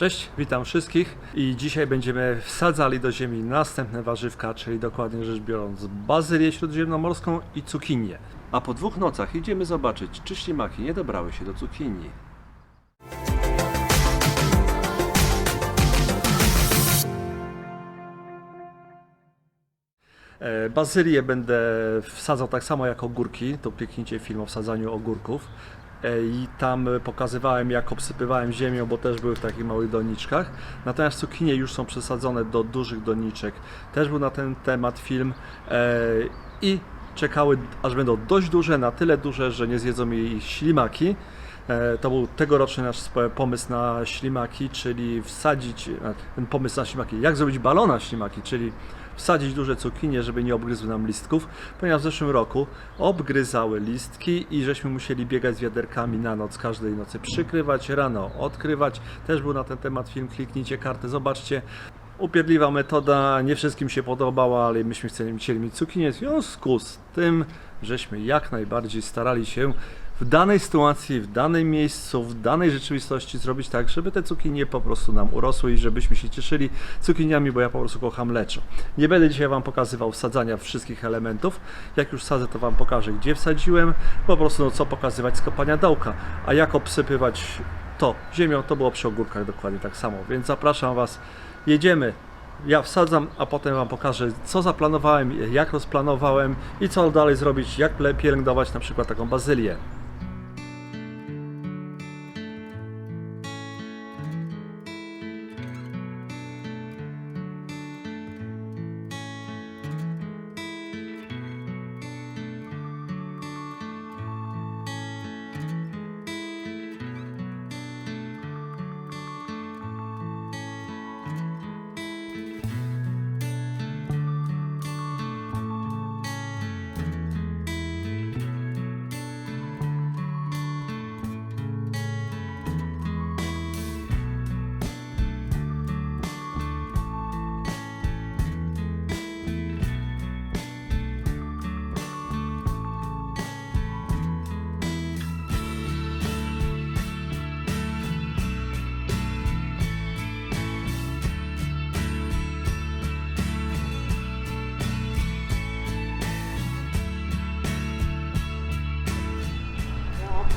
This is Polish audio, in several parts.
Cześć, witam wszystkich i dzisiaj będziemy wsadzali do ziemi następne warzywka, czyli dokładnie rzecz biorąc bazylię śródziemnomorską i cukinię. A po dwóch nocach idziemy zobaczyć, czy ślimaki nie dobrały się do cukinii. E, Bazylię będę wsadzał tak samo jak ogórki. To kliknijcie film o wsadzaniu ogórków. E, I tam e, pokazywałem, jak obsypywałem ziemią, bo też były w takich małych doniczkach. Natomiast cukinie już są przesadzone do dużych doniczek. Też był na ten temat film. E, I czekały, aż będą dość duże, na tyle duże, że nie zjedzą jej ślimaki. To był tegoroczny nasz pomysł na ślimaki, czyli wsadzić ten pomysł na ślimaki, jak zrobić balona ślimaki, czyli wsadzić duże cukinie, żeby nie obgryzły nam listków, ponieważ w zeszłym roku obgryzały listki i żeśmy musieli biegać z wiaderkami na noc, każdej nocy przykrywać, rano odkrywać. Też był na ten temat film, kliknijcie kartę, zobaczcie. Upierdliwa metoda, nie wszystkim się podobała, ale myśmy chcieli, chcieli mieć cukinię, w związku z tym, żeśmy jak najbardziej starali się w danej sytuacji, w danym miejscu, w danej rzeczywistości zrobić tak, żeby te cukinie po prostu nam urosły i żebyśmy się cieszyli cukiniami, bo ja po prostu kocham leczo. Nie będę dzisiaj Wam pokazywał wsadzania wszystkich elementów. Jak już wsadzę, to Wam pokażę, gdzie wsadziłem. Po prostu no, co pokazywać z kopania dołka, a jak obsypywać to ziemią, to było przy ogórkach dokładnie tak samo. Więc zapraszam Was, jedziemy. Ja wsadzam, a potem Wam pokażę, co zaplanowałem, jak rozplanowałem i co dalej zrobić, jak pielęgnować na przykład taką bazylię.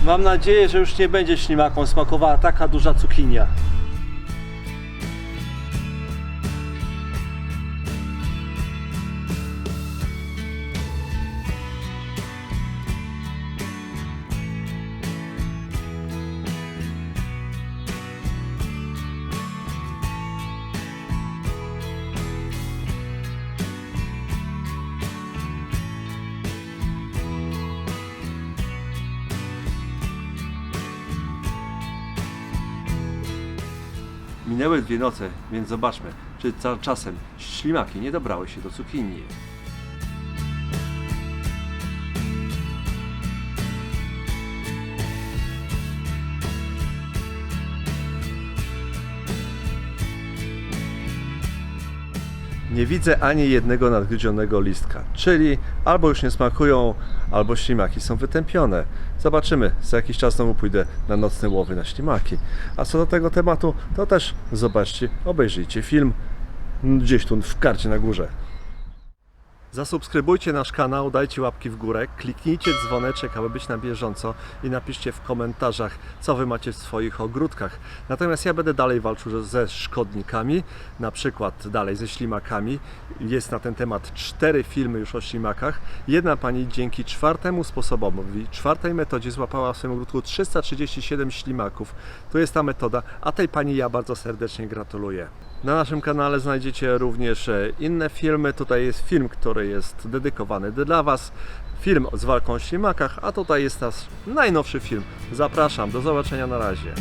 Mam nadzieję, że już nie będzie ślimakom smakowała taka duża cukinia. Minęły dwie noce, więc zobaczmy, czy czasem ślimaki nie dobrały się do cukinii. Nie widzę ani jednego nadgryzionego listka, czyli albo już nie smakują, albo ślimaki są wytępione. Zobaczymy, za jakiś czas znowu pójdę na nocne łowy na ślimaki. A co do tego tematu, to też zobaczcie, obejrzyjcie film gdzieś tu w karcie na górze. Zasubskrybujcie nasz kanał, dajcie łapki w górę, kliknijcie dzwoneczek, aby być na bieżąco i napiszcie w komentarzach, co wy macie w swoich ogródkach. Natomiast ja będę dalej walczył ze szkodnikami, na przykład dalej ze ślimakami. Jest na ten temat cztery filmy już o ślimakach. Jedna pani dzięki czwartemu sposobowi, czwartej metodzie złapała w swoim ogródku 337 ślimaków. To jest ta metoda, a tej pani ja bardzo serdecznie gratuluję. Na naszym kanale znajdziecie również e, inne filmy. Tutaj jest film, który jest dedykowany dla Was. Film z walką o ślimakach, a tutaj jest nasz najnowszy film. Zapraszam, do zobaczenia na razie.